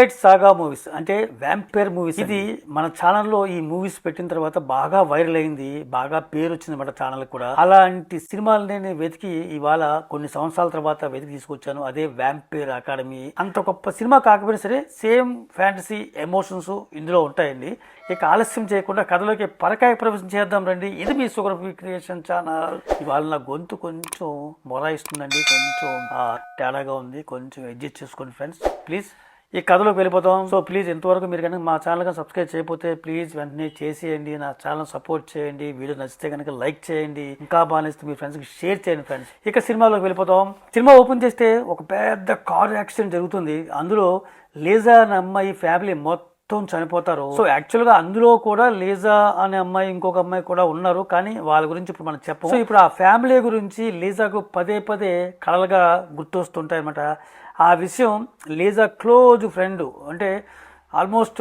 Twilight సాగా movies అంటే vampire movies ఇది మన ఛానల్లో ఈ మూవీస్ పెట్టిన తర్వాత బాగా వైరల్ అయింది బాగా పేరు వచ్చింది మన ఛానల్ కూడా. అలాంటి సినిమాలని నేను వెతికి ఇవాళ కొన్ని సంవత్సరాల తర్వాత వెతికి తీసుకొచ్చాను. అదే వ్యాంపైర్ అకాడమీ అంత గొప్ప సినిమా కాకపోయినా సరే సేమ్ ఫ్యాంటసీ ఎమోషన్స్ ఇందులో ఉంటాయండి. ఇక ఆలస్యం చేయకుండా కథలోకి పరకాయ ప్రవేశం చేద్దాం రండి. ఇది మీ సుగర్ క్రియేషన్ ఛానల్ ఇవాళ నా గొంతు కొంచెం మొరాయిస్తుందండి. కొంచెం తేడాగా ఉంది. కొంచెం అడ్జస్ట్ చేసుకోండి ఫ్రెండ్స్ ప్లీజ్ ఈ కథలోకి వెళ్ళిపోతాం. సో ప్లీజ్ ఇంతవరకు మీరు కనుక మా ఛానల్ కనుక సబ్స్క్రైబ్ చేయకపోతే ప్లీజ్ వెంటనే చేసేయండి. నా ఛానల్ సపోర్ట్ చేయండి. వీడియో నచ్చితే కనుక లైక్ చేయండి. ఇంకా బాగా మీ ఫ్రెండ్స్కి షేర్ చేయండి ఫ్రెండ్స్ ఇక సినిమాలోకి వెళ్ళిపోతాం. సినిమా ఓపెన్ చేస్తే ఒక పెద్ద కార్ యాక్సిడెంట్ జరుగుతుంది. అందులో లేజా అనే అమ్మాయి ఫ్యామిలీ మొత్తం చనిపోతారు. సో యాక్చువల్గా అందులో కూడా లీజా అనే అమ్మాయి ఇంకొక అమ్మాయి కూడా ఉన్నారు. కానీ వాళ్ళ గురించి ఇప్పుడు మనం చెప్పం సో ఇప్పుడు ఆ ఫ్యామిలీ గురించి లీజాకు పదే పదే కళలుగా గుర్తొస్తుంటాయి అనమాట ఆ విషయం లీజా క్లోజ్ ఫ్రెండ్ అంటే ఆల్మోస్ట్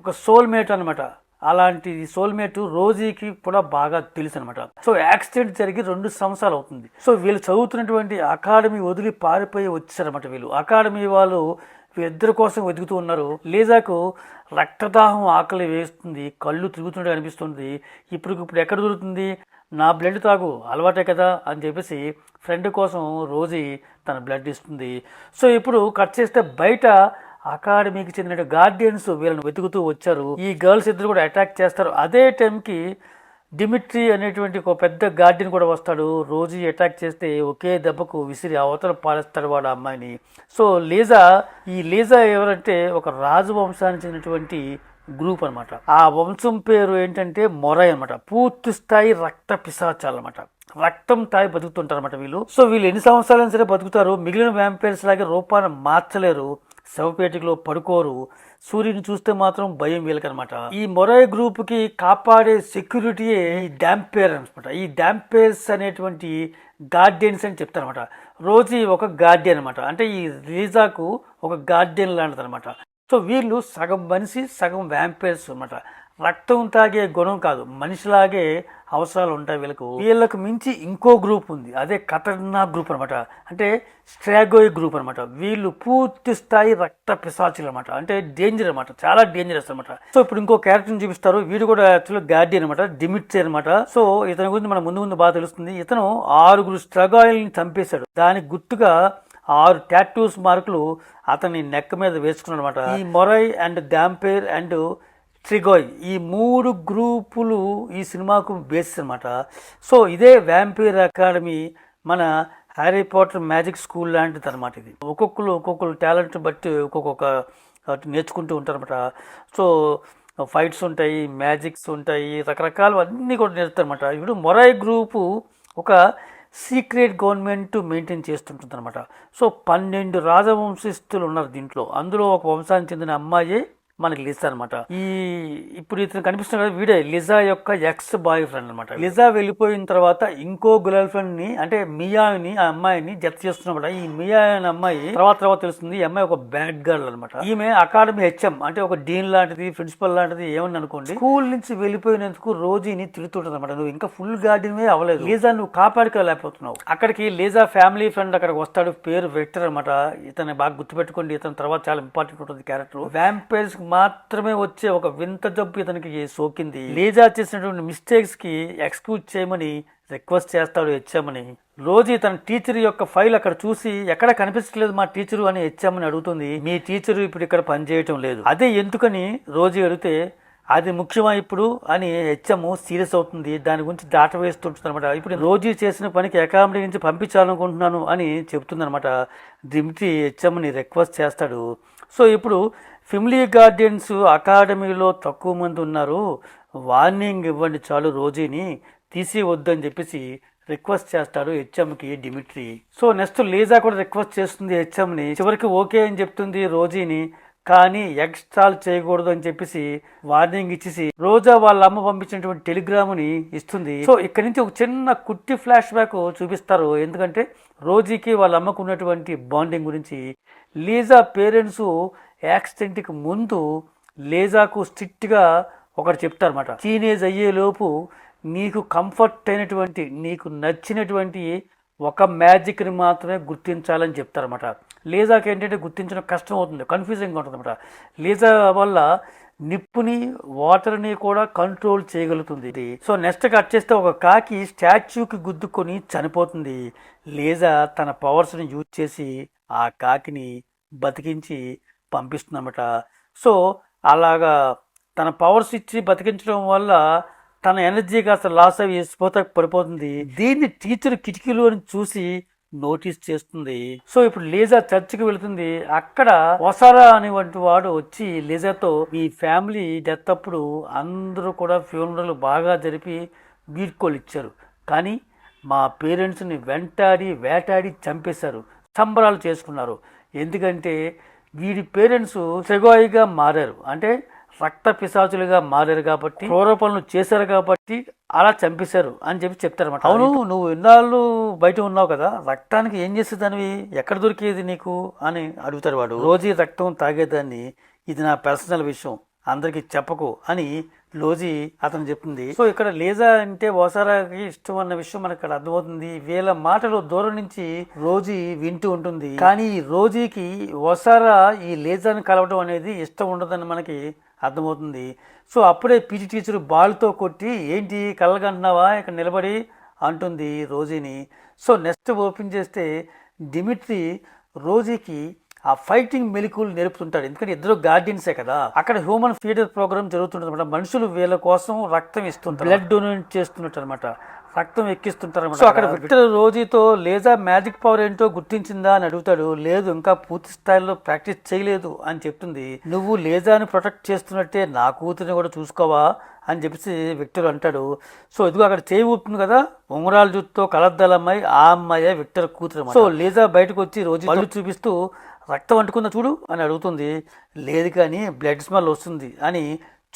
ఒక సోల్మేట్ అనమాట అలాంటి సోల్మేట్ రోజీకి కూడా బాగా తెలుసు అనమాట సో యాక్సిడెంట్ జరిగి రెండు సంవత్సరాలు అవుతుంది. సో వీళ్ళు చదువుతున్నటువంటి అకాడమీ వదిలి పారిపోయి వచ్చారనమాట వీళ్ళు. అకాడమీ వాళ్ళు వీళ్ళిద్దరి కోసం వెతుకుతూ ఉన్నారు. లీజాకు రక్తదాహం ఆకలి వేస్తుంది కళ్ళు తిరుగుతున్నట్టు అనిపిస్తుంది. ఇప్పుడు ఇప్పుడు ఎక్కడ దొరుకుతుంది? నా బ్లడ్ తాగు అలవాటే కదా అని చెప్పేసి ఫ్రెండ్ కోసం రోజీ తన బ్లడ్ ఇస్తుంది. సో ఇప్పుడు కట్ చేస్తే బయట అకాడమీకి చెందిన గార్డియన్స్ వీళ్ళని వెతుకుతూ వచ్చారు. ఈ గర్ల్స్ ఇద్దరు కూడా అటాక్ చేస్తారు. అదే టైంకి డిమిట్రీ అనేటువంటి ఒక పెద్ద గార్డియన్ కూడా వస్తాడు. రోజు అటాక్ చేస్తే ఒకే దెబ్బకు విసిరి అవతల పాలిస్తాడు వాడు అమ్మాయిని. సో లీజా ఈ లీజా ఎవరంటే ఒక రాజవంశానికి చెందినటువంటి గ్రూప్ అన్నమాట. ఆ వంశం పేరు ఏంటంటే మొరై అన్నమాట. పూర్తి స్థాయి రక్త పిశాచాలన్నమాట. రక్తం తాగి బతుకుతుంటారు అనమాట వీళ్ళు. సో వీళ్ళు ఎన్ని సంవత్సరాలైనా సరే బతుకుతారు. మిగిలిన వ్యాంపైర్స్ లాగే రూపాన్ని మార్చలేరు. శవపేటికలో పడుకోరు. సూర్యుని చూస్తే మాత్రం భయం వీళ్ళకనమాట ఈ మొరై గ్రూప్కి కాపాడే సెక్యూరిటీయే ఈ డాంపేర్ అనమాట ఈ డాంపేర్స్ అనేటువంటి గార్డియన్స్ అని చెప్తారనమాట రోజు ఒక గార్డియన్ అనమాట అంటే ఈ రీజాకు ఒక గార్డియన్ లాంటిది అనమాట సో వీళ్ళు సగం మనిషి సగం వ్యాంపైర్స్ అనమాట రక్తం తాగే గుణం కాదు. మనిషిలాగే అవసరాలు ఉంటాయి వీళ్ళకు. వీళ్ళకు మించి ఇంకో గ్రూప్ ఉంది. అదే ఖతర్నాక్ గ్రూప్ అనమాట అంటే స్ట్రాగోయ్ గ్రూప్ అనమాట వీళ్ళు పూర్తి స్థాయి రక్త పిశాచులు అనమాట అంటే డేంజర్ అనమాట చాలా డేంజరస్ అనమాట సో ఇప్పుడు ఇంకో క్యారెక్టర్ చూపిస్తారు. వీడు కూడా యాక్చువల్గా గార్డియన్ అనమాట డిమిట్స్ అనమాట సో ఇతని గురించి మనం ముందు ముందు బాగా తెలుస్తుంది. ఇతను ఆరుగురు స్ట్రగాయిల్ని చంపేశాడు. దానికి గుర్తుగా ఆరు టాటూస్ మార్కులు అతని నెక్ మీద వేసుకున్నాడు అనమాట ఈ మొరై అండ్ దాంపేర్ అండ్ త్రిగోయ్. ఈ మూడు గ్రూపులు ఈ సినిమాకు బేసిస్ అనమాట సో ఇదే వ్యాంపీర్ అకాడమీ మన హ్యారీ పాటర్ మ్యాజిక్ స్కూల్ లాంటిది అనమాట ఇది. ఒక్కొక్కరు ఒక్కొక్కరు టాలెంట్ బట్టి ఒక్కొక్క అటు నేర్చుకుంటూ ఉంటారనమాట సో ఫైట్స్ ఉంటాయి మ్యాజిక్స్ ఉంటాయి రకరకాలు అన్నీ కూడా నేర్పుతారన్నమాట. ఇప్పుడు మొరాయ్ గ్రూపు ఒక సీక్రెట్ గవర్నమెంట్ మెయింటైన్ చేస్తుంటుంది అనమాట సో పన్నెండు రాజవంశస్థులు ఉన్నారు దీంట్లో. అందులో ఒక వంశానికి చెందిన అమ్మాయి మనకి లిజా అనమాట ఈ ఇప్పుడు ఇతను కనిపిస్తున్న కదా వీడే లిజా యొక్క ఎక్స్ బాయ్ ఫ్రెండ్ అనమాట లిజా వెళ్ళిపోయిన తర్వాత ఇంకో గర్ల్ ఫ్రెండ్ని అంటే మియాని ఆ అమ్మాయిని జత చేస్తున్నమాట. ఈ మియా అనే అమ్మాయి తర్వాత తర్వాత తెలుస్తుంది ఈ అమ్మాయి ఒక బ్యాడ్ గర్ల్ అనమాట ఈమె అకాడమీ హెచ్ఎం అంటే ఒక డీన్ లాంటిది ప్రిన్సిపల్ లాంటిది ఏమని అనుకోండి స్కూల్ నుంచి వెళ్ళిపోయినందుకు రోజీని తిరుగుతుంటది అనమాట నువ్వు ఇంకా ఫుల్ గార్డెన్ అవ్వలేదు. లీజా నువ్వు కాపాడుకోలేకపోతున్నావు. అక్కడికి లీజా ఫ్యామిలీ ఫ్రెండ్ అక్కడికి వస్తాడు పేరు వెక్టర్ అనమాట ఇతన్ని బాగా గుర్తుపెట్టుకోండి ఇతని తర్వాత చాలా ఇంపార్టెంట్ ఉంటుంది క్యారెక్టర్. వ్యాంపైర్స్ మాత్రమే వచ్చే ఒక వింత జబ్బు ఇతనికి సోకింది. లీజా చేసినటువంటి మిస్టేక్స్కి ఎక్స్క్యూజ్ చేయమని రిక్వెస్ట్ చేస్తాడు హెచ్ఎంని. రోజు తన టీచర్ యొక్క ఫైల్ అక్కడ చూసి ఎక్కడ కనిపించట్లేదు మా టీచరు అని హెచ్ఎంని అడుగుతుంది. మీ టీచరు ఇప్పుడు ఇక్కడ పనిచేయటం లేదు. అదే ఎందుకని రోజు అడిగితే అది ముఖ్యమా ఇప్పుడు అని హెచ్ఎం సీరియస్ అవుతుంది. దాని గురించి దాట వేస్తుంటుంది అనమాట ఇప్పుడు రోజు చేసిన పనికి అకామిడీ నుంచి పంపించాలనుకుంటున్నాను అని చెప్తుంది అనమాట దిమిటి హెచ్ఎంని రిక్వెస్ట్ చేస్తాడు. సో ఇప్పుడు ఫిమ్లీ గార్డియన్స్ అకాడమీలో తక్కువ మంది ఉన్నారు. వార్నింగ్ ఇవ్వండి చాలు రోజీని. తీసి వద్దని చెప్పేసి రిక్వెస్ట్ చేస్తాడు హెచ్ఎంకి డిమిట్రీ. సో నెక్స్ట్ లీజా కూడా రిక్వెస్ట్ చేస్తుంది హెచ్ఎంని. చివరికి ఓకే అని చెప్తుంది రోజీని. కానీ ఎక్స్ట్రాల్ చేయకూడదు అని చెప్పేసి వార్నింగ్ ఇచ్చేసి రోజా వాళ్ళ అమ్మ పంపించినటువంటి టెలిగ్రామ్ని ఇస్తుంది. సో ఇక్కడ నుంచి ఒక చిన్న కుట్టి ఫ్లాష్ బ్యాక్ చూపిస్తారు. ఎందుకంటే రోజీకి వాళ్ళ అమ్మకు ఉన్నటువంటి బాండింగ్ గురించి లీజా పేరెంట్స్ యాక్సిడెంట్కి ముందు లేజాకు స్ట్రిక్ట్గా ఒకటి చెప్తారన్నమాట. టీనేజ్ అయ్యేలోపు నీకు కంఫర్ట్ అయినటువంటి నీకు నచ్చినటువంటి ఒక మ్యాజిక్ని మాత్రమే గుర్తించాలని చెప్తారన్నమాట. లేజాకి ఏంటంటే గుర్తించడం కష్టం అవుతుంది కన్ఫ్యూజింగ్ ఉంటుంది అనమాట లేజా వల్ల నిప్పుని వాటర్ని కూడా కంట్రోల్ చేయగలుగుతుంది. ఇది సో నెక్స్ట్ కట్ చేస్తే ఒక కాకి స్టాచ్యూకి గుద్దుకొని చనిపోతుంది. లేజా తన పవర్స్ని యూజ్ చేసి ఆ కాకిని బతికించి పంపిస్తుందన్నమాట సో అలాగా తన పవర్స్ ఇచ్చి బతికించడం వల్ల తన ఎనర్జీ కాస్త లాస్ అయ్యి స్పోతకు పడిపోతుంది. దీన్ని టీచర్ కిటికీలో చూసి నోటీస్ చేస్తుంది. సో ఇప్పుడు లేజా చర్చికి వెళుతుంది. అక్కడ వసారా అనేవంటి వాడు వచ్చి లేజాతో మీ ఫ్యామిలీ డెత్ అప్పుడు అందరూ కూడా ఫ్యూనరల్ బాగా జరిపి వీడ్కోలు ఇచ్చారు. కానీ మా పేరెంట్స్ని వెంటాడి వేటాడి చంపేశారు. సంబరాలు చేసుకున్నారు. ఎందుకంటే వీడి పేరెంట్స్ సెగోయిగా మారారు. అంటే రక్త పిశాచులుగా మారారు కాబట్టి క్రూర పనులు చేశారు కాబట్టి అలా చంపేశారు అని చెప్పి చెప్తారన్నమాట. అవును నువ్వు ఇన్నాళ్ళు బయట ఉన్నావు కదా రక్తానికి ఏం చేసేదానివి? ఎక్కడ దొరికేది నీకు? అని అడుగుతారు వాడు. రోజు రక్తం తాగేదాన్ని ఇది నా పర్సనల్ విషయం అందరికీ చెప్పకు అని లోజీ అతను చెప్తుంది. సో ఇక్కడ లేజా అంటే ఓసారాకి ఇష్టం అన్న విషయం మనకు ఇక్కడ అర్థమవుతుంది. వీళ్ళ మాటలు దూరం నుంచి రోజీ వింటూ ఉంటుంది. కానీ ఈ రోజీకి ఓసారా ఈ లేజాని కలవడం అనేది ఇష్టం ఉండదని మనకి అర్థమవుతుంది. సో అప్పుడే పీటీ టీచర్ బాల్తో కొట్టి ఏంటి కళ్ళగంటున్నావా ఇక్కడ నిలబడి అంటుంది రోజీని. సో నెక్స్ట్ ఓపెన్ చేస్తే డిమిట్రీ రోజీకి ఆ ఫైటింగ్ మెలకువలు నేర్పుతుంటాడు. ఎందుకంటే ఇద్దరు గార్డియన్సే కదా. అక్కడ హ్యూమన్ ఫీడర్ ప్రోగ్రామ్ జరుగుతుంటుంది అనమాట మనుషులు వీళ్ళ కోసం రక్తం ఇస్తుంటారు. బ్లడ్ డొనేట్ చేస్తున్నట్టు అనమాట రక్తం ఎక్కిస్తుంటారు సో అక్కడ విక్టర్ రోజీతో లేజా మ్యాజిక్ పవర్ ఏంటో గుర్తించిందా అని అడుగుతాడు. లేదు ఇంకా పూర్తి స్థాయిలో ప్రాక్టీస్ చేయలేదు అని చెప్తుంది. నువ్వు లేజాని ప్రొటెక్ట్ చేస్తున్నట్టే నా కూతురిని కూడా చూసుకోవా అని చెప్పేసి విక్టర్ అంటాడు. సో ఇదిగో అక్కడ చేయి ఊపుతుంది కదా ఉంగరాల జుట్టుతో కలద్దాల అమ్మాయి ఆ అమ్మాయి విక్టర్ కూతురు సో లేజా బయటకు వచ్చి రోజు పళ్ళు చూపిస్తూ రక్తం అంటుకుందా చూడు అని అడుగుతుంది. లేదు కానీ బ్లడ్ స్మెల్ వస్తుంది అని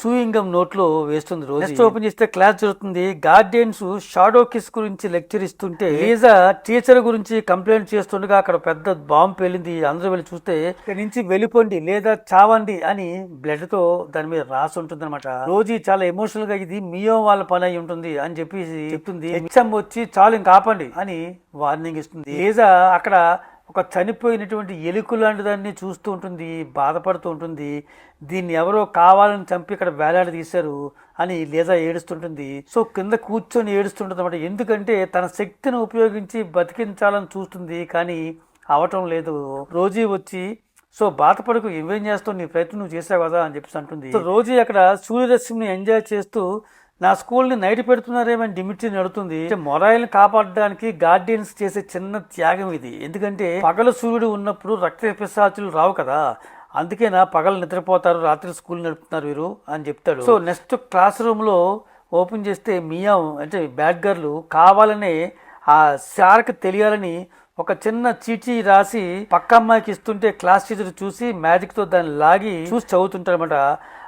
చూయింగం నోట్లో వేస్తుంది రోజు. నెక్స్ట్ ఓపెన్ చేస్తే క్లాస్ జరుగుతుంది. గార్డియన్స్ షాడో కిస్ గురించి లెక్చర్ ఇస్తుంటే లీజా టీచర్ గురించి కంప్లైంట్ చేస్తుండగా అక్కడ పెద్ద బాంబు పేలింది. అందరూ వెళ్ళి చూస్తే ఇక్కడ నుంచి వెళ్ళిపోండి లేదా చావండి అని బ్లడ్తో దాని మీద రాసి ఉంటుంది అనమాట రోజు చాలా ఎమోషనల్గా ఇది మియో వాళ్ళ పని అయి ఉంటుంది అని చెప్పి చెప్తుంది. హెచ్ఎం వచ్చి చాలు ఇంకా ఆపండి అని వార్నింగ్ ఇస్తుంది. లీజా అక్కడ ఒక చనిపోయినటువంటి ఎలుక లాంటి దాన్ని చూస్తూ ఉంటుంది బాధపడుతూ ఉంటుంది. దీన్ని ఎవరో కావాలని చంపి ఇక్కడ వేలాడి తీశారు అని లేదా ఏడుస్తుంటుంది. సో కింద కూర్చొని ఏడుస్తుంటుంది అనమాట ఎందుకంటే తన శక్తిని ఉపయోగించి బతికించాలని చూస్తుంది కానీ అవటం లేదు. రోజీ వచ్చి సో బాధపడకు ఏమేం చేస్తావు? నీ ప్రయత్నం నువ్వు చేసావు కదా అని చెప్పేసి అంటుంది. సో రోజీ అక్కడ సూర్యరశ్మిని ఎంజాయ్ చేస్తూ నా స్కూల్ని నైట్ పెడుతున్నారేమని డిమిట్రీ నడుతుంది. మొరాయిల్ని కాపాడడానికి గార్డియన్స్ చేసే చిన్న త్యాగం ఇది. ఎందుకంటే పగలు సూర్యుడు ఉన్నప్పుడు రక్త పిశాచులు రావు కదా. అందుకే నా పగలు నిద్రపోతారు రాత్రి స్కూల్ నడుపుతున్నారు వీరు అని చెప్తాడు. సో నెక్స్ట్ క్లాస్ రూమ్లో ఓపెన్ చేస్తే మియాం అంటే బ్యాడ్ గర్లు కావాలనే ఆ సార్కి తెలియాలని ఒక చిన్న చీటీ రాసి పక్క అమ్మాయికి ఇస్తుంటే క్లాస్ టీచర్ చూసి మ్యాజిక్తో దాన్ని లాగి చూసి చదువుతుంటారనమాట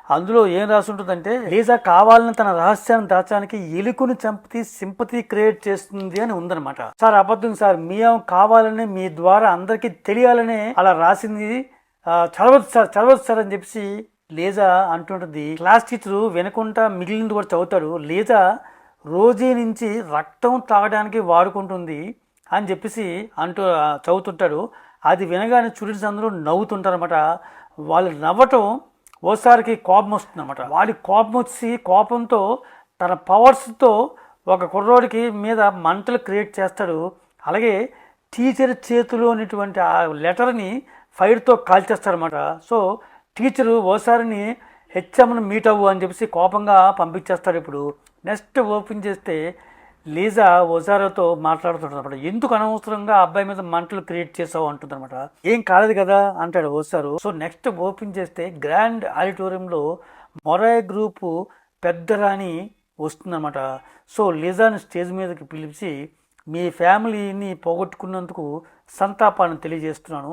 అందులో ఏం రాసి ఉంటుందంటే లీజా కావాలని తన రహస్యాన్ని దాచడానికి ఎలుకను చంపి సింపతి క్రియేట్ చేస్తుంది అని ఉందన్నమాట. సార్ అబద్ధం సార్. మీ కావాలని మీ ద్వారా అందరికీ తెలియాలనే అలా రాసింది. చదవచ్చు సార్ చదవద్దు సార్ అని చెప్పేసి లేజా అంటుంటుంది. క్లాస్ టీచరు వినకుండా మిగిలినది కూడా చదువుతాడు. లేజా రోజీ నుంచి రక్తం తాగడానికి వాడుకుంటుంది అని చెప్పేసి అంటూ చదువుతుంటాడు. అది వినగానే స్టూడెంట్స్ అందరూ నవ్వుతుంటారన్నమాట. వాళ్ళు నవ్వటం ఓసారికి కోపం వస్తుంది అనమాట వాడి కోపం వచ్చి కోపంతో తన పవర్స్తో ఒక కుర్రోడికి మీద మంటలు క్రియేట్ చేస్తాడు. అలాగే టీచర్ చేతిలో ఉన్నటువంటి ఆ లెటర్ని ఫైర్తో కాల్చేస్తారనమాట సో టీచరు ఓసారిని హెచ్ఎంను మీట్ అవ్వు అని చెప్పేసి కోపంగా పంపించేస్తాడు ఇప్పుడు. నెక్స్ట్ ఓపెన్ చేస్తే లీజా ఓసారాతో మాట్లాడుతుంటారు అనమాట ఎందుకు అనవసరంగా అబ్బాయి మీద మంటలు క్రియేట్ చేసావు అంటుంది అనమాట ఏం కాలేదు కదా అంటాడు ఓసారు సో నెక్స్ట్ ఓపెన్ చేస్తే గ్రాండ్ ఆడిటోరియంలో మొరాయ్ గ్రూపు పెద్ద రాణి వస్తుందన్నమాట సో లీజాని స్టేజ్ మీదకి పిలిచి మీ ఫ్యామిలీని పోగొట్టుకున్నందుకు సంతాపాన్ని తెలియజేస్తున్నాను.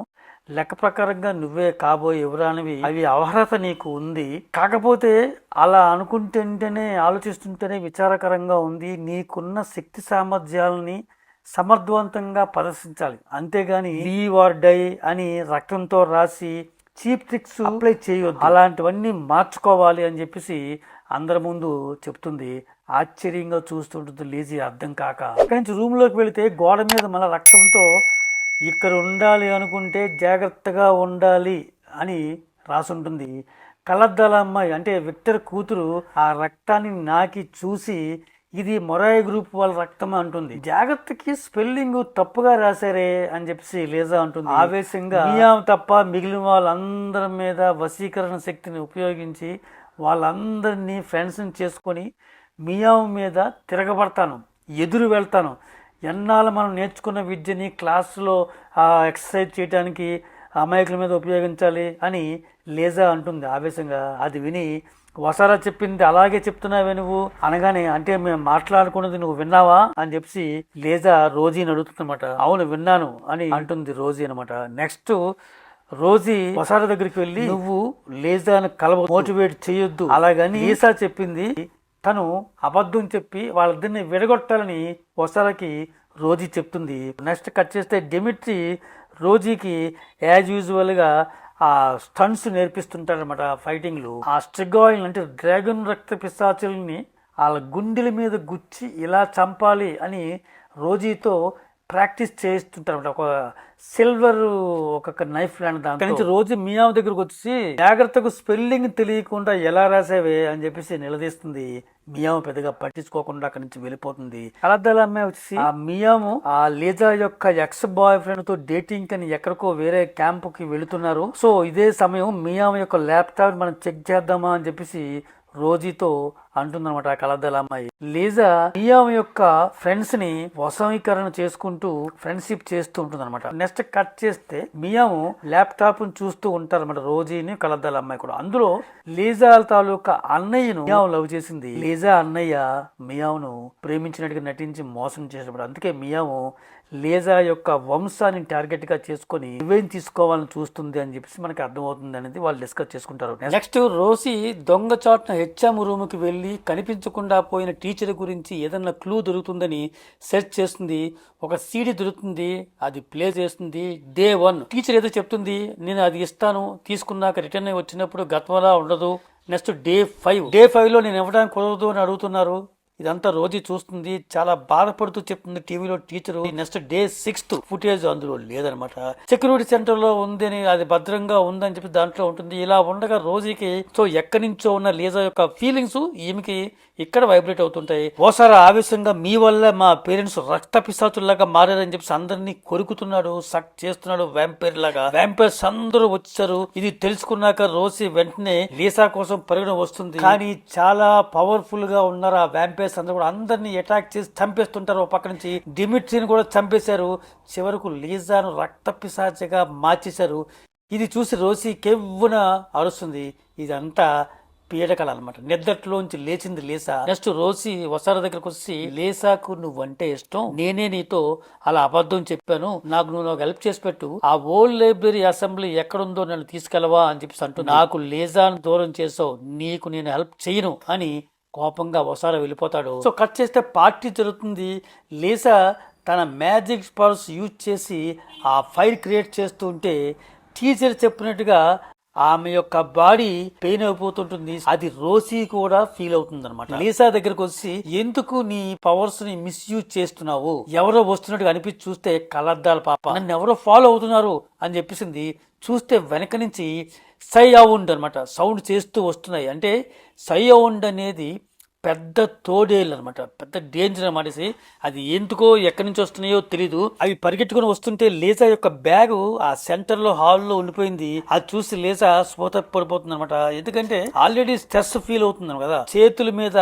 లెక్క ప్రకారంగా నువ్వే కాబోయే ఎవరానివి అవి అవహరత నీకు ఉంది. కాకపోతే అలా అనుకుంటుంటేనే ఆలోచిస్తుంటేనే విచారకరంగా ఉంది. నీకున్న శక్తి సామర్థ్యాలని సమర్థవంతంగా ప్రదర్శించాలి. అంతేగాని లీవ్ ఆర్ డై అని రక్తంతో రాసి చీప్ ట్రిక్స్ అప్లై చేయొద్దు. అలాంటివన్నీ మార్చుకోవాలి అని చెప్పేసి అందరి ముందు చెప్తుంది. ఆశ్చర్యంగా చూస్తుంటుంది లేజీ అర్థం కాక. అక్కడి నుంచి రూమ్లోకి వెళితే గోడ మీద మళ్ళీ రక్తంతో ఇక్కడ ఉండాలి అనుకుంటే జాగ్రత్తగా ఉండాలి అని రాసుంటుంది. కలద్దాల అమ్మాయి అంటే విక్టర్ కూతురు ఆ రక్తాన్ని నాకి చూసి ఇది మొరాయి గ్రూప్ వాళ్ళ రక్తం అంటుంది. జాగ్రత్తకి స్పెల్లింగ్ తప్పుగా రాశారే అని చెప్పేసి లేజా అంటుంది. ఆవేశంగా మియాం తప్ప మిగిలిన వాళ్ళందరి మీద వశీకరణ శక్తిని ఉపయోగించి వాళ్ళందరినీ ఫ్రెండ్స్ని చేసుకొని మియాం మీద తిరగబడతాను. ఎదురు వెళ్తాను. ఎన్నాళ్ళు మనం నేర్చుకున్న విద్యని క్లాసులో ఎక్సర్సైజ్ చేయడానికి అమాయకుల మీద ఉపయోగించాలి అని లేజా అంటుంది ఆవేశంగా. అది విని వసారా చెప్పింది అలాగే చెప్తున్నావే నువ్వు? అనగానే అంటే మేము మాట్లాడుకున్నది నువ్వు విన్నావా? అని చెప్పి లేజా రోజీని అడుగుతుందన్నమాట. అవును విన్నాను అని అంటుంది రోజీ అనమాట నెక్స్ట్ రోజీ వసారా దగ్గరికి వెళ్ళి నువ్వు లేజాను కలవ మోటివేట్ చేయొద్దు. అలాగని లీసా చెప్పింది తను అబద్ధం చెప్పి వాళ్ళిద్దరిని విడగొట్టాలని వసారాకి రోజీ చెప్తుంది. నెక్స్ట్ కట్ చేస్తే డెమిట్రీ రోజీకి యాజ్ యూజువల్గా ఆ స్టంట్స్ నేర్పిస్తుంటారనమాట ఫైటింగ్లు. ఆ స్ట్రిగాయిల్ అంటే డ్రాగన్ రక్త పిశాచుల్ని వాళ్ళ గుండెల మీద గుచ్చి ఇలా చంపాలి అని రోజీతో ప్రాక్టీస్ చేస్తుంటారు. ఒక సిల్వర్ ఒక నైఫ్ లాంటి దాని నుంచి రోజు మియావ్ దగ్గరకు వచ్చి జాగ్రత్తకు స్పెల్లింగ్ తెలియకుండా ఎలా రాసావే అని చెప్పేసి నిలదీస్తుంది. మియాము పెద్దగా పట్టించుకోకుండా అక్కడి నుంచి వెళ్ళిపోతుంది. కలద్దాల అమ్మాయి వచ్చి ఆ మియాము ఆ లీజా యొక్క ఎక్స్ బాయ్ ఫ్రెండ్తో డేటింగ్ అని ఎక్కడికో వేరే క్యాంప్కి వెళుతున్నారు. సో ఇదే సమయం మియాము యొక్క ల్యాప్టాప్ మనం చెక్ చేద్దామా అని చెప్పేసి రోజీతో అంటుందన్నమాట ఆ కలర్దల అమ్మాయి లీజా మియాం యొక్క ఫ్రెండ్స్ని వశీకరణ చేసుకుంటూ ఫ్రెండ్షిప్ చేస్తూ ఉంటుంది అనమాట నెక్స్ట్ కట్ చేస్తే మియాము ల్యాప్టాప్ చూస్తూ ఉంటారు అనమాట రోజీని కలర్దల అమ్మాయి కూడా. అందులో లీజా తాలూకా అన్నయ్యను మియావు లవ్ చేసింది. లీజా అన్నయ్య మియావును ప్రేమించినట్టుగా నటించి మోసం చేసినప్పుడు అందుకే మియాము లేజా యొక్క వంశాన్ని టార్గెట్గా చేసుకొని రివెంజ్ తీసుకోవాలని చూస్తుంది అని చెప్పేసి మనకి అర్థమవుతుంది అనేది వాళ్ళు డిస్కస్ చేసుకుంటారు. నెక్స్ట్ రోసి దొంగ చాటున హెచ్ఎం రూమ్కి వెళ్ళి కనిపించకుండా పోయిన టీచర్ గురించి ఏదన్నా క్లూ దొరుకుతుందని సెర్చ్ చేస్తుంది. ఒక సీడీ దొరుకుతుంది అది ప్లే చేస్తుంది. Day one. టీచర్ ఏదో చెప్తుంది నేను అది ఇస్తాను తీసుకున్నాక రిటర్న్ వచ్చినప్పుడు గతంలా ఉండదు. Next day five. డే ఫైవ్లో నేను ఇవ్వడానికి కుదరదు అని అడుగుతున్నారు. ఇదంతా రోజీ చూస్తుంది. చాలా బాధపడుతూ చెప్తుంది టీవీలో teacher. Next day sixth footage అందులో లేదనమాట. సెక్యూరిటీ సెంటర్లో ఉందని అది భద్రంగా ఉందని చెప్పి దాంట్లో ఉంటుంది. ఇలా ఉండగా రోజీకి సో ఎక్కడి నుంచో ఉన్న లీజా యొక్క ఫీలింగ్స్ ఈమెకి ఇక్కడ వైబ్రేట్ అవుతుంటాయి. ఓసారి ఆవేశంగా మీ వల్ల మా పేరెంట్స్ రక్త పిశాచుల్లాగా మారారని చెప్పి అందరినీ కొరుకుతున్నాడు సక్ చేస్తున్నాడు వ్యాంపైర్ లాగా. వ్యాంపైర్స్ అందరూ వచ్చారు. ఇది తెలుసుకున్నాక రోజీ వెంటనే లీసా కోసం పరిగణ వస్తుంది. కానీ చాలా పవర్ఫుల్గా ఉన్నారు ఆ వ్యాంపైర్స్ అందరూ కూడా అందరినీ అటాక్ చేసి చంపేస్తుంటారు. ఒక పక్క నుంచి డిమిట్రీని కూడా చంపేశారు. చివరకు లీజాను రక్త పిశాచిగా మార్చేశారు. ఇది చూసి రోసి కెవ్వున అరుస్తుంది. ఇదంతా పీడకల అనమాట నిద్రలోంచి లేచింది లేసా. నెక్స్ట్ రోసి వసార దగ్గరకు వచ్చి లేసాకు నువ్వంటే ఇష్టం. నేనే నీతో అలా అబద్ధం చెప్పాను. నాకు నువ్వు నాకు హెల్ప్ చేసి పెట్టు. ఆ ఓల్డ్ లైబ్రరీ అసెంబ్లీ ఎక్కడుందో నన్ను తీసుకెళ్ళవా అని చెప్పి అంటూ నాకు లేజాను దూరం చేసావు. నీకు నేను హెల్ప్ చేయను అని కోపంగా వసార వెళ్ళిపోతాడు. సో కట్ చేస్తే పార్టీ జరుగుతుంది. లేసా తన మ్యాజిక్ పవర్స్ యూజ్ చేసి ఆ ఫైర్ క్రియేట్ చేస్తూ ఉంటే టీచర్ చెప్పినట్టుగా ఆమె యొక్క బాడీ పెయిన్ అయిపోతుంటుంది. అది రోసీ కూడా ఫీల్ అవుతుంది అనమాట లీసా దగ్గరకు వచ్చి ఎందుకు నీ పవర్స్ని మిస్యూజ్ చేస్తున్నావు? ఎవరో వస్తున్నట్టుగా అనిపించి చూస్తే కలద్దాల పాప. నన్ను ఎవరో ఫాలో అవుతున్నారు? అని చెప్పేసింది. చూస్తే వెనక నుంచి సై అవుండ్ అనమాట సౌండ్ చేస్తూ వస్తున్నాయి. అంటే సై అవుండ్ అనేది పెద్ద తోడేళ్ళు అనమాట పెద్ద డేంజర్ అనమాట అది ఎందుకో ఎక్కడి నుంచి వస్తున్నాయో తెలీదు. అవి పరిగెట్టుకుని వస్తుంటే లేజా యొక్క బ్యాగ్ ఆ సెంటర్లో హాల్లో ఉండిపోయింది. అది చూసి లేజా స్పోత పడిపోతుంది అనమాట ఎందుకంటే ఆల్రెడీ స్ట్రెస్ ఫీల్ అవుతుంది కదా. చేతుల మీద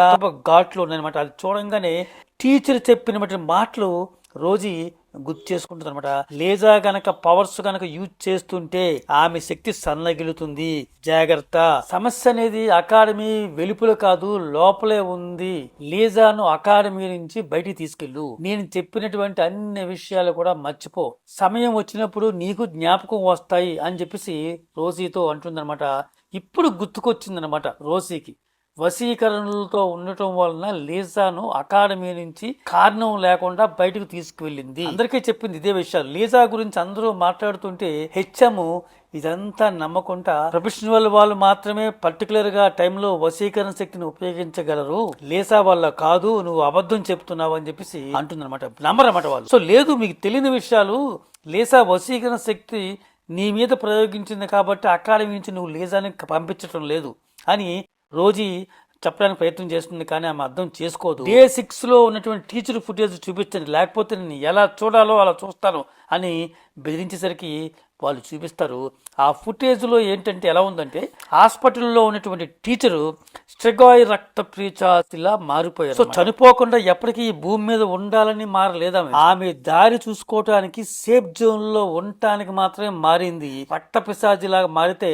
ఘాట్లు ఉన్నాయన్నమాట అది చూడంగానే టీచర్ చెప్పిన మాటలు రోజీ గుర్తు చేసుకుంటుంది అనమాట లేజా గనక పవర్స్ గనక యూజ్ చేస్తుంటే ఆమె శక్తి సన్నగిలుతుంది. జాగ్రత్త. సమస్య అనేది అకాడమీ వెలుపుల కాదు లోపలే ఉంది. లేజాను అకాడమీ నుంచి బయటికి తీసుకెళ్ళు. నేను చెప్పినటువంటి అన్ని విషయాలు కూడా మర్చిపో. సమయం వచ్చినప్పుడు నీకు జ్ఞాపకం వస్తాయి అని చెప్పేసి రోజీతో అంటుందన్నమాట. ఇప్పుడు గుర్తుకొచ్చిందనమాట రోజీకి. వశీకరణలతో ఉండటం వలన లీజాను అకాడమీ నుంచి కారణం లేకుండా బయటకు తీసుకువెళ్ళింది. అందరికీ చెప్పింది ఇదే విషయాలు. లీజా గురించి అందరూ మాట్లాడుతుంటే హెచ్ఎం ఇదంతా నమ్మకుండా ప్రొఫెషనల్ వాళ్ళు మాత్రమే పర్టికులర్గా టైంలో వశీకరణ శక్తిని ఉపయోగించగలరు. లేసా వల్ల కాదు నువ్వు అబద్ధం చెప్తున్నావు అని చెప్పేసి అంటుందన్నమాట. నమ్మరన్నమాట వాళ్ళు. సో లేదు మీకు తెలియని విషయాలు లేసా వశీకరణ శక్తి నీ మీద ప్రయోగించింది కాబట్టి అకాడమీ నుంచి నువ్వు లేజాని పంపించటం లేదు అని రోజీ చెప్పడానికి ప్రయత్నం చేస్తుంది కానీ ఆమె అర్థం చేసుకోదు. డే సిక్స్లో ఉన్నటువంటి టీచర్ ఫుటేజ్ చూపించండి లేకపోతే నేను ఎలా చూడాలో అలా చూస్తాను అని బెదిరించేసరికి వాళ్ళు చూపిస్తారు. ఆ ఫుటేజ్లో ఏంటంటే ఎలా ఉందంటే హాస్పిటల్లో ఉన్నటువంటి టీచరు స్ట్రెగాయ్ రక్త ప్రీచాతిలా మారిపోయారు సో చనిపోకుండా ఎప్పటికీ ఈ భూమి మీద ఉండాలని మారలేదు ఆమె? దారి చూసుకోవటానికి సేఫ్ జోన్లో ఉండటానికి మాత్రమే మారింది. పట్ట పిశాచిలాగా మారితే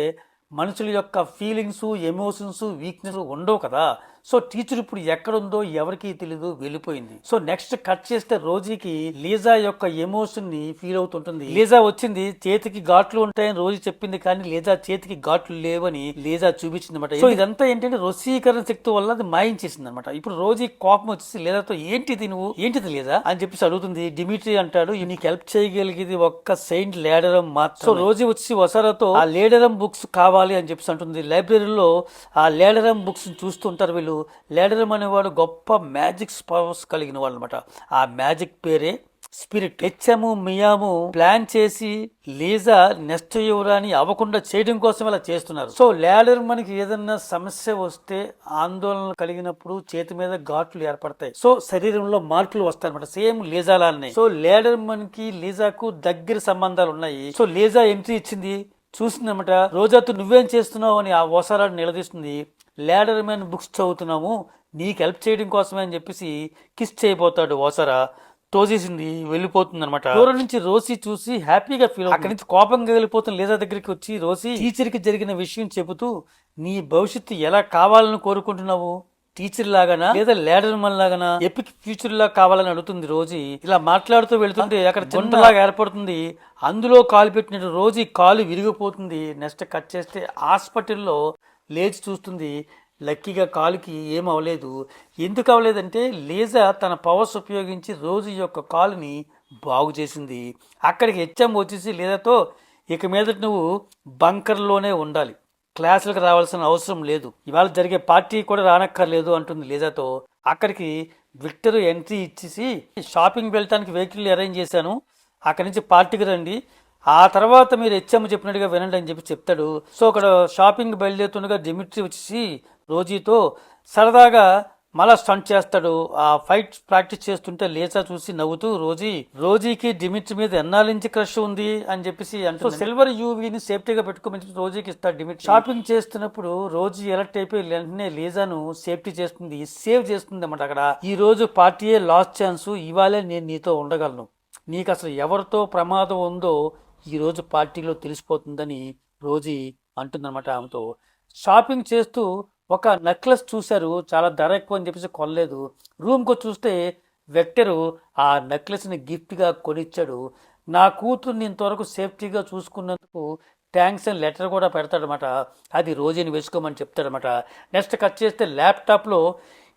మనుషుల యొక్క ఫీలింగ్స్ ఎమోషన్స్ వీక్నెస్ ఉండవు కదా. సో టీచర్ ఇప్పుడు ఎక్కడుందో ఎవరికి తెలియదు వెళ్ళిపోయింది. సో నెక్స్ట్ కట్ చేస్తే రోజీకి లీజా యొక్క ఎమోషన్ని ఫీల్ అవుతుంటుంది. లీజా వచ్చింది చేతికి ఘాట్లు ఉంటాయని రోజు చెప్పింది కానీ లీజా చేతికి ఘాట్లు లేవని లీజా చూపించింది అనమాట సో ఇదంతా ఏంటంటే రసీకరణ శక్తి వల్ల అది మాయించేసింది అనమాట ఇప్పుడు రోజు కోపం వచ్చేసి లీజాతో ఏంటిది నువ్వు? ఏంటిది లీజా? అని చెప్పేసి అడుగుతుంది. డిమిట్రీ అంటాడు. "ఈ నీకు హెల్ప్ చేయగలిగేది ఒక్క సెయింట్ లేడరం మాత్రం సో రోజు వచ్చి వసారాతో ఆ లేడరం బుక్స్ కావాలి అని చెప్పేసి అంటుంది. లైబ్రరీలో ఆ లేడరం బుక్స్ చూస్తుంటారు వీళ్ళు. లేడరం అనేవాడు గొప్ప మ్యాజిక్ పవర్స్ కలిగిన వాళ్ళు అనమాట ఆ మ్యాజిక్ పేరే స్పిరిట్. హెచ్ఎము మియాము ప్లాన్ చేసి లీజా నెక్స్ట్ యువరాని అవ్వకుండా చేయడం కోసం ఇలా చేస్తున్నారు. సో లేడర్ మనకి ఏదన్నా సమస్య వస్తే ఆందోళన కలిగినప్పుడు చేతి మీద ఘాట్లు ఏర్పడతాయి. సో శరీరంలో మార్పులు వస్తాయి అనమాట సేమ్ లీజా లానే. సో లేడర్ మనకి లీజాకు దగ్గర సంబంధాలు ఉన్నాయి. సో లీజా ఎంట్రీ ఇచ్చింది. చూసిందన్నమాట. రోజాతో నువ్వేం చేస్తున్నావు అని ఆ ఓసారాన్ని నిలదీస్తుంది. లేడర్ మ్యాన్ బుక్స్ చదువుతున్నాము నీకు హెల్ప్ చేయడం కోసమే అని చెప్పేసి కిస్ చేయబోతాడు ఓసారా. తోసేసింది వెళ్ళిపోతుంది అనమాట దూరం నుంచి రోసి చూసి హ్యాపీగా ఫీల్ అక్కడి నుంచి కోపంగా వెళ్ళిపోతున్న లేజా దగ్గరికి వచ్చి రోసి టీచర్కి జరిగిన విషయం చెబుతూ నీ భవిష్యత్తు ఎలా కావాలని కోరుకుంటున్నావు? టీచర్ లాగానా? లేదా లేడర్ మన్ లాగానా? ఎపిక్ ఫ్యూచర్ లా కావాలని అడుగుతుంది రోజు ఇలా మాట్లాడుతూ వెళ్తుంటే అక్కడ చిన్నలాగా ఏర్పడుతుంది. అందులో కాలు పెట్టిన రోజు కాలు విరిగిపోతుంది. నెక్స్ట్ కట్ చేస్తే హాస్పిటల్లో లేచి చూస్తుంది. లక్కీగా కాలుకి ఏం అవ్వలేదు ఎందుకు అవ్వలేదంటే లేజా తన పవర్స్ ఉపయోగించి రోజు యొక్క కాలుని బాగు చేసింది. అక్కడికి హెచ్ఎం వచ్చేసి లేదాతో ఇక మీద నువ్వు బంకర్లోనే ఉండాలి. క్లాసులకు రావాల్సిన అవసరం లేదు. ఇవాళ జరిగే పార్టీ కూడా రానక్కర్లేదు అంటుంది లేజాతో అక్కడికి విక్టర్ ఎంట్రీ ఇచ్చేసి షాపింగ్ వెళ్ళటానికి వెహికల్ అరేంజ్ చేశాను. అక్కడి నుంచి పార్టీకి రండి. ఆ తర్వాత మీరు హెచ్ఎం చెప్పినట్టుగా వినండి అని చెప్పి చెప్తాడు. సో అక్కడ షాపింగ్ బయలుదేరుతుండగా డిమిట్రీ వచ్చేసి రోజీతో సరదాగా మళ్ళా స్టంట్ చేస్తాడు. ఆ ఫైట్ ప్రాక్టీస్ చేస్తుంటే లేచా చూసి నవ్వుతూ రోజీ రోజీకి డిమిట్రీ మీద ఎన్నాళ్ళ నుంచి క్రష్ ఉంది? అని చెప్పేసి అంటూ సిల్వర్ యూవీని సేఫ్టీగా పెట్టుకోమని చెప్పి రోజీకి ఇస్తాడు డిమిట్రీ షాపింగ్ చేస్తున్నప్పుడు రోజీ ఎలర్ట్ అయిపోయి వెంటనే లేజాను సేఫ్టీ చేస్తుంది సేవ్ చేస్తుంది అన్నమాట అక్కడ. ఈ రోజు పార్టీయే లాస్ట్ ఛాన్స్ ఇవాళే నేను నీతో ఉండగలను. నీకు అసలు ఎవరితో ప్రమాదం ఉందో ఈ రోజు పార్టీలో తెలిసిపోతుందని రోజీ అంటుందన్నమాట ఆమెతో. షాపింగ్ చేస్తూ ఒక నెక్లెస్ చూశారు చాలా ధర ఎక్కువ అని చెప్పేసి కొనలేదు. రూమ్కి చూస్తే వెక్టరు ఆ నెక్లెస్ని గిఫ్ట్గా కొనిచ్చాడు. నా కూతుర్ని ఇంతవరకు సేఫ్టీగా చూసుకున్నందుకు థ్యాంక్స్ అని లెటర్ కూడా పెడతాడనమాట అది రోజుని వేసుకోమని చెప్తాడనమాట నెక్స్ట్ కట్ చేస్తే ల్యాప్టాప్లో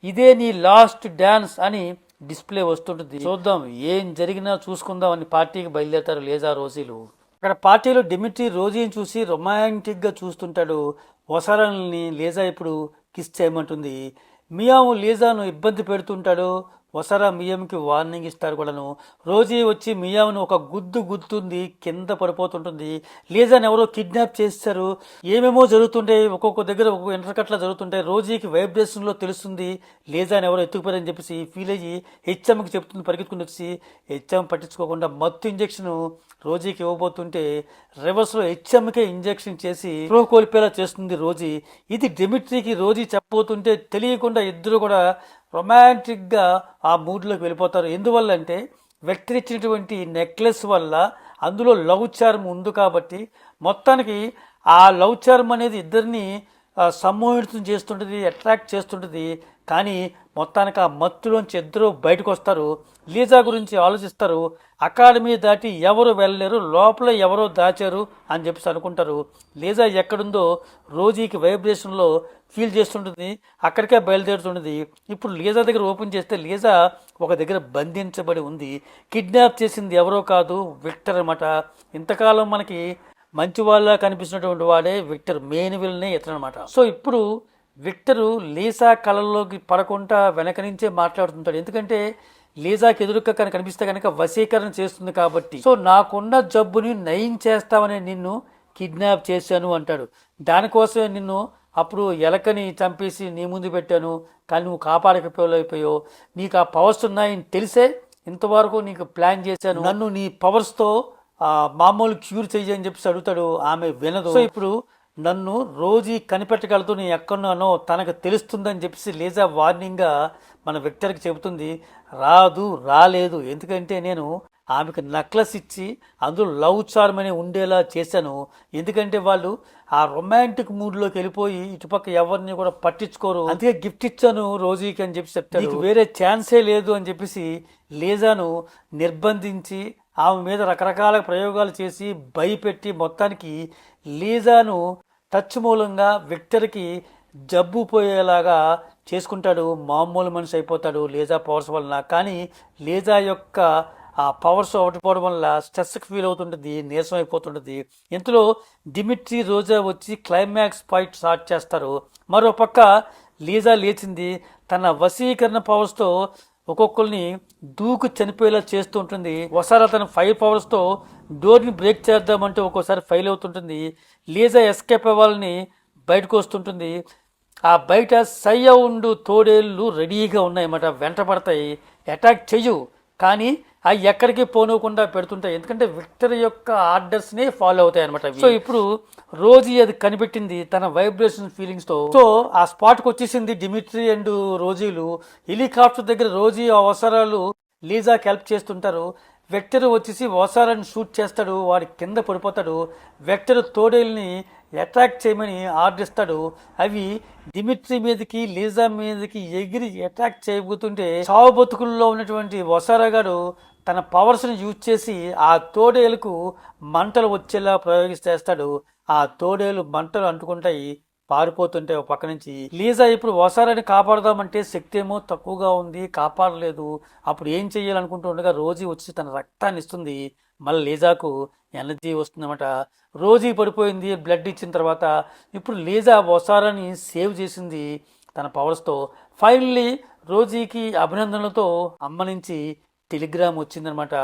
ఇదే నీ లాస్ట్ డ్యాన్స్ అని డిస్ప్లే వస్తుంటుంది. చూద్దాం ఏం జరిగినా చూసుకుందాం అని పార్టీకి బయలుదేరతారు లేజా రోజీలు. అక్కడ పార్టీలో డిమిట్రీ రోజీని చూసి రొమాంటిక్గా చూస్తుంటాడు వసారాలని లేజా ఇప్పుడు కిస్ చేయమంటుంది. మియాము లేజాను ఇబ్బంది పెడుతుంటాడు. వసరా మియంకి వార్నింగ్ ఇస్తారు కూడాను. రోజీ వచ్చి మియామును ఒక గుద్దు గుద్దుతుంది కింద పడిపోతుంటుంది. లేజాని ఎవరో కిడ్నాప్ చేస్తారు ఏమేమో జరుగుతుంటాయి ఒక్కొక్క దగ్గర ఒక్కొక్క ఇంటర్కట్లా జరుగుతుంటాయి రోజీకి వైబ్రేషన్లో తెలుస్తుంది లీజాని ఎవరో ఎత్తుకుపోయారని చెప్పేసి ఫీల్ అయ్యి హెచ్ఎంకి చెప్తుంది పరిగెత్తుకుని వచ్చి హెచ్ఎం పట్టించుకోకుండా మత్తు ఇంజెక్షన్ రోజీకి ఇవ్వబోతుంటే రివర్స్లో హెచ్ఎంకే ఇంజెక్షన్ చేసి ప్రో కోల్పోయేలా చేస్తుంది రోజీ. ఇది డెమిట్రీకి రోజీ చెప్పబోతుంటే తెలియకుండా ఇద్దరు కూడా రొమాంటిక్గా ఆ మూడ్లోకి వెళ్ళిపోతారు. ఎందువల్ల అంటే వ్యక్తి ఇచ్చినటువంటి నెక్లెస్ వల్ల అందులో లవ్ చార్మ్ ఉంది కాబట్టి మొత్తానికి ఆ లవ్ చార్మ్ అనేది ఇద్దరిని సమ్మోహితం చేస్తుంటుంది అట్రాక్ట్ చేస్తుంటుంది. కానీ మొత్తానికి ఆ మత్తులోంచి ఇద్దరు బయటకు వస్తారు లీజా గురించి ఆలోచిస్తారు. అకాడమీ దాటి ఎవరు వెళ్ళలేరు లోపల ఎవరో దాచారు అని చెప్పేసి అనుకుంటారు. లీజా ఎక్కడుందో రోజీకి వైబ్రేషన్లో ఫీల్ చేస్తుంటుంది అక్కడికే బయలుదేరుతుంటుంది. ఇప్పుడు లీజా దగ్గర ఓపెన్ చేస్తే లీజా ఒక దగ్గర బంధించబడి ఉంది. కిడ్నాప్ చేసింది ఎవరో కాదు విక్టర్ అనమాట ఇంతకాలం మనకి మంచి వాళ్ళ కనిపిస్తున్నటువంటి వాడే విక్టర్ మెయిన్ విల్నే ఇతను అనమాట సో ఇప్పుడు విక్టరు లీసా కళల్లోకి పడకుండా వెనక నుంచే మాట్లాడుతుంటాడు. ఎందుకంటే లీజాకి ఎదురుగా కనుక కనిపిస్తే కనుక వశీకరణ చేస్తుంది కాబట్టి. సో నాకున్న జబ్బుని నయం చేస్తామని నిన్ను కిడ్నాప్ చేశాను అంటాడు. దానికోసమే నిన్ను అప్పుడు ఎలకని చంపేసి నీ ముందు పెట్టాను కానీ నువ్వు కాపాడకపోలేకపోయావు నీకు ఆ పవర్స్ ఉన్నాయని తెలిసే ఇంతవరకు నీకు ప్లాన్ చేశాను. నన్ను నీ పవర్స్తో మామూలు క్యూర్ చెయ్యని చెప్పేసి అడుగుతాడు ఆమె వినదు. సో ఇప్పుడు నన్ను రోజు కనిపెట్టగలదు నేను ఎక్కడున్నానో తనకు తెలుస్తుందని చెప్పేసి లేజా వార్నింగ్గా మన విక్టర్కి చెబుతుంది. రాదు రాలేదు. ఎందుకంటే నేను ఆమెకు నక్లెస్ ఇచ్చి అందులో లవ్ చార్మ్ అని ఉండేలా చేశాను. ఎందుకంటే వాళ్ళు ఆ రొమాంటిక్ మూడ్లోకి వెళ్ళిపోయి ఇటుపక్క ఎవరిని కూడా పట్టించుకోరు. అందుకే గిఫ్ట్ ఇచ్చాను రోజీకి అని చెప్పి చెప్తారు నీకు వేరే ఛాన్సే లేదు అని చెప్పేసి లేజాను నిర్బంధించి ఆమె మీద రకరకాల ప్రయోగాలు చేసి భయపెట్టి మొత్తానికి లీజాను టచ్ మూలంగా విక్టర్కి జబ్బు పోయేలాగా చేసుకుంటాడు. మామూలు మనిషి అయిపోతాడు లేజా పవర్స్ వలన. కానీ లేజా యొక్క ఆ పవర్స్ ఒకటిపోవడం వల్ల స్ట్రెస్కి ఫీల్ అవుతుంటుంది నీరసం అయిపోతుంటుంది. ఇంతలో డిమిట్రీ రోజా వచ్చి క్లైమాక్స్ పాయింట్ స్టార్ట్ చేస్తారు. మరో పక్క లీజా లేచింది. తన వశీకరణ పవర్స్తో ఒక్కొక్కరిని దూకు చనిపోయేలా చేస్తూ ఉంటుంది. ఒకసారి అతను ఫైర్ పవర్స్తో డోర్ని బ్రేక్ చేద్దామంటే ఒక్కోసారి ఫెయిల్ అవుతుంటుంది. లీజా ఎస్కేప్ అవ్వాలని బయటకు వస్తుంటుంది. ఆ బయట సయ్య ఉండు తోడేళ్ళు రెడీగా ఉన్నాయన్నమాట. వెంట పడతాయి అటాక్ చెయ్యు. కానీ అవి ఎక్కడికి పోనివ్వకుండా పెడుతుంటాయి. ఎందుకంటే విక్టర్ యొక్క ఆర్డర్స్ని ఫాలో అవుతాయి అనమాట సో ఇప్పుడు రోజీ అది కనిపెట్టింది తన వైబ్రేషన్ ఫీలింగ్స్తో సో ఆ స్పాట్కి వచ్చేసింది డిమిట్రీ అండ్ రోజీలు. హెలికాప్టర్ దగ్గర రోజీ అవసరాలు లీజాకి హెల్ప్ చేస్తుంటారు. వెక్టర్ వచ్చేసి ఓసారాన్ని షూట్ చేస్తాడు. వాడి కింద పడిపోతాడు. వెక్టర్ తోడేల్ని అట్రాక్ట్ చేయమని ఆర్డర్ ఇస్తాడు అవి డిమిట్రీ మీదకి లీజా మీదకి ఎగిరి అట్రాక్ట్ చేయబోతుంటే చావు బతుకుల్లో ఉన్నటువంటి వసారా గారు తన పవర్స్ని యూజ్ చేసి ఆ తోడేలకు మంటలు వచ్చేలా ప్రయోగిస్తేస్తాడు. ఆ తోడేలు మంటలు అంటుకుంటాయి పారిపోతుంటే ఒక పక్క నుంచి. లీజా ఇప్పుడు వసారాన్ని కాపాడదామంటే శక్తి ఏమో తక్కువగా ఉంది కాపాడలేదు. అప్పుడు ఏం చేయాలనుకుంటూ ఉండగా రోజీ వచ్చి తన రక్తాన్ని ఇస్తుంది. మళ్ళీ లీజాకు ఎనర్జీ వస్తుందన్నమాట. రోజీ పడిపోయింది బ్లడ్ ఇచ్చిన తర్వాత ఇప్పుడు లీజా వసారాన్ని సేవ్ చేసింది తన పవర్స్తో. ఫైనల్లీ రోజీకి అభినందనలతో అమ్మ నుంచి టెలిగ్రామ్ వచ్చిందనమాట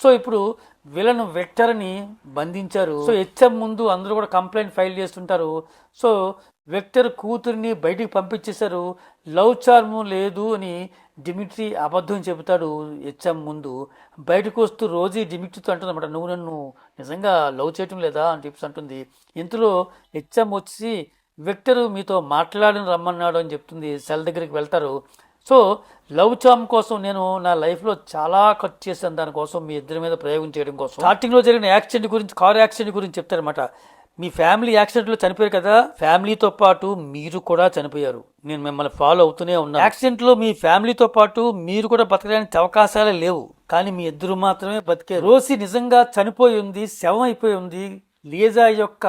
సో ఇప్పుడు విలన్ వెక్టర్ని బంధించారు. సో హెచ్ఎం ముందు అందరూ కూడా కంప్లైంట్ ఫైల్ చేస్తుంటారు. సో వెక్టర్ కూతురిని బయటికి పంపించేశారు. లవ్ చార్మ్ లేదు అని డిమిట్రీ అబద్ధం చెబుతాడు హెచ్ఎం ముందు. బయటకు వస్తూ రోజీ డిమిట్రీతో అంటుందన్నమాట నువ్వు నన్ను నిజంగా లవ్ చేయటం లేదా? అని చెప్పేసి అంటుంది. ఇంతలో హెచ్ఎం వచ్చి విక్టర్ మీతో మాట్లాడని రమ్మన్నాడు అని చెప్తుంది. సెల్ దగ్గరికి వెళ్తారు. సో లవ్ చామ్ కోసం నేను నా లైఫ్లో చాలా ఖర్చు చేశాను దానికోసం మీ ఇద్దరి మీద ప్రయోగం చేయడం కోసం. స్టార్టింగ్లో జరిగిన యాక్సిడెంట్ గురించి కార్ యాక్సిడెంట్ గురించి చెప్తారనమాట మీ ఫ్యామిలీ యాక్సిడెంట్లో చనిపోయారు కదా ఫ్యామిలీతో పాటు మీరు కూడా చనిపోయారు. నేను మిమ్మల్ని ఫాలో అవుతూనే ఉన్నాను. యాక్సిడెంట్లో మీ ఫ్యామిలీతో పాటు మీరు కూడా బతకడానికి అవకాశాలే లేవు. కానీ మీ ఇద్దరు మాత్రమే బతికే రోసి నిజంగా చనిపోయి ఉంది శవం అయిపోయి ఉంది. లీజా యొక్క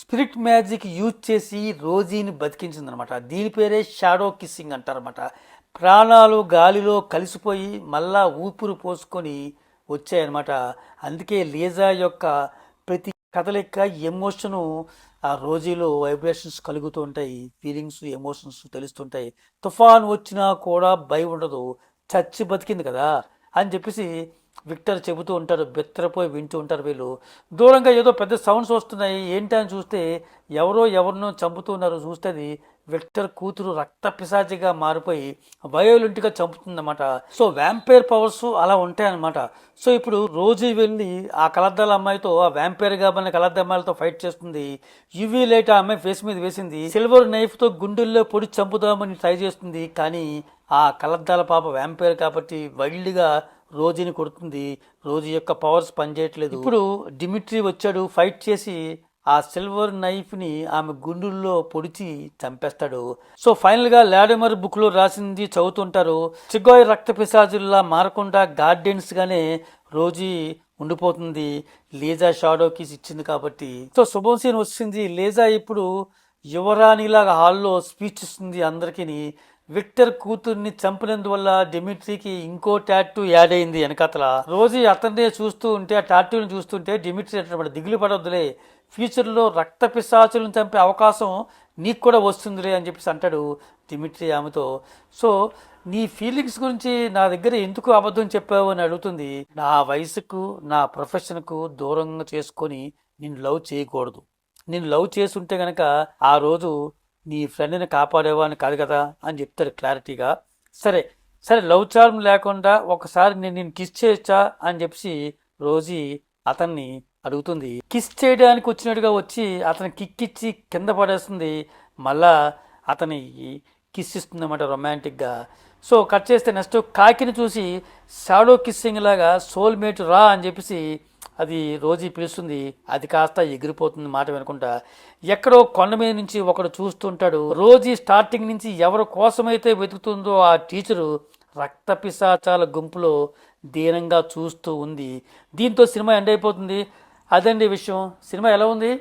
స్పిరిట్ మ్యాజిక్ యూజ్ చేసి రోజీని బతికించిందనమాట దీని పేరే షాడో కిస్సింగ్ అంటారన్నమాట. ప్రాణాలు గాలిలో కలిసిపోయి మళ్ళా ఊపిరి పోసుకొని వచ్చాయన్నమాట. అందుకే లీజా యొక్క ప్రతి కథలిక ఎమోషను ఆ రోజీలో వైబ్రేషన్స్ కలుగుతూ ఉంటాయి. ఫీలింగ్స్ ఎమోషన్స్ తెలుస్తుంటాయి. తుఫాన్ వచ్చినా కూడా భయం ఉండదు. చచ్చి బతికింది కదా అని చెప్పేసి విక్టర్ చెబుతూ ఉంటారు. బెత్తరపోయి వింటూ ఉంటారు వీళ్ళు. దూరంగా ఏదో పెద్ద సౌండ్స్ వస్తున్నాయి. ఏంటి అని చూస్తే ఎవరో ఎవరినో చంపుతూ ఉన్నారు. చూస్తే అది విక్టర్ కూతురు రక్త పిశాచిగా మారిపోయి వయోలెంట్గా చంపుతుందన్నమాట. సో వ్యాంపైర్ పవర్స్ అలా ఉంటాయన్నమాట. సో ఇప్పుడు రోజు వెళ్ళి ఆ కలద్దాల అమ్మాయితో ఆ వ్యాంపైర్ కాబడిన కలద్ద అమ్మాయిలతో ఫైట్ చేస్తుంది. యువీ లైట్ ఆ అమ్మాయి ఫేస్ మీద వేసింది. సిల్వర్ నైఫ్తో గుండెల్లో పొడి చంపుదామని ట్రై చేస్తుంది. కానీ ఆ కలద్దాల పాప వ్యాంపైర్ కాబట్టి వైల్డ్గా రోజీని కొడుతుంది. రోజు యొక్క పవర్స్ పనిచేయట్లేదు. ఇప్పుడు డిమిట్రీ వచ్చాడు. ఫైట్ చేసి ఆ సిల్వర్ నైఫ్ని ఆమె గుండెల్లో పొడిచి చంపేస్తాడు. సో ఫైనల్గా లాడమర్ బుక్లో రాసింది చదువుతుంటారు చిగోయ్ రక్త పిశాజుల్లా మారకుండా గార్డెన్స్గానే రోజీ ఉండిపోతుంది. లేజా షాడోకి ఇచ్చింది కాబట్టి. సో శుభంసీన్ వచ్చింది. లేజా ఇప్పుడు యువరాణిలాగా హాల్లో స్పీచ్ ఇస్తుంది అందరికీ విక్టర్ కూతుర్ని చంపినందువల్ల డిమిట్రీకి ఇంకో టాటూ యాడ్ అయింది వెనకాతల. రోజు అతనే చూస్తూ ఉంటే ఆ టాటూని చూస్తుంటే డిమిట్రీ అంటే దిగులు పడవద్దులే ఫ్యూచర్లో రక్త పిశాచులను చంపే అవకాశం నీకు కూడా వస్తుందిలే అని చెప్పేసి అంటాడు దిమిట్రి ఆమెతో. సో నీ ఫీలింగ్స్ గురించి నా దగ్గర ఎందుకు అబద్ధం చెప్పావు అని అడుగుతుంది. నా వయసుకు నా ప్రొఫెషన్కు దూరంగా చేసుకొని నేను లవ్ చేయకూడదు. నేను లవ్ చేసుంటే గనక ఆ రోజు నీ ఫ్రెండ్ని కాపాడేవా అని కాదు కదా అని చెప్తాడు క్లారిటీగా. సరే సరే లవ్ చార్మ్ లేకుండా ఒకసారి నేను నేను కిస్ చేయొచ్చా అని చెప్పి రోజీ అతన్ని అడుగుతుంది. కిస్ చేయడానికి వచ్చినట్టుగా వచ్చి అతను కిక్ ఇచ్చి కింద పడేస్తుంది. మళ్ళా అతని కిస్ ఇస్తుంది అన్నమాట రొమాంటిక్గా. సో కట్ చేస్తే నెక్స్ట్ కాకిని చూసి షాడో కిస్సింగ్ లాగా సోల్మేట్ రా అని చెప్పేసి అది రోజీ పిలుస్తుంది. అది కాస్త ఎగిరిపోతుంది మాట వినకుండా. ఎక్కడో కొండ మీద నుంచి ఒకడు చూస్తుంటాడు. రోజీ స్టార్టింగ్ నుంచి ఎవరి కోసమైతే వెతుకుతుందో ఆ టీచరు రక్త పిశాచాల గుంపులో దీనంగా చూస్తూ ఉంది. దీంతో సినిమా ఎండ్ అయిపోతుంది. అదండి విషయం. సినిమా ఎలా ఉంది?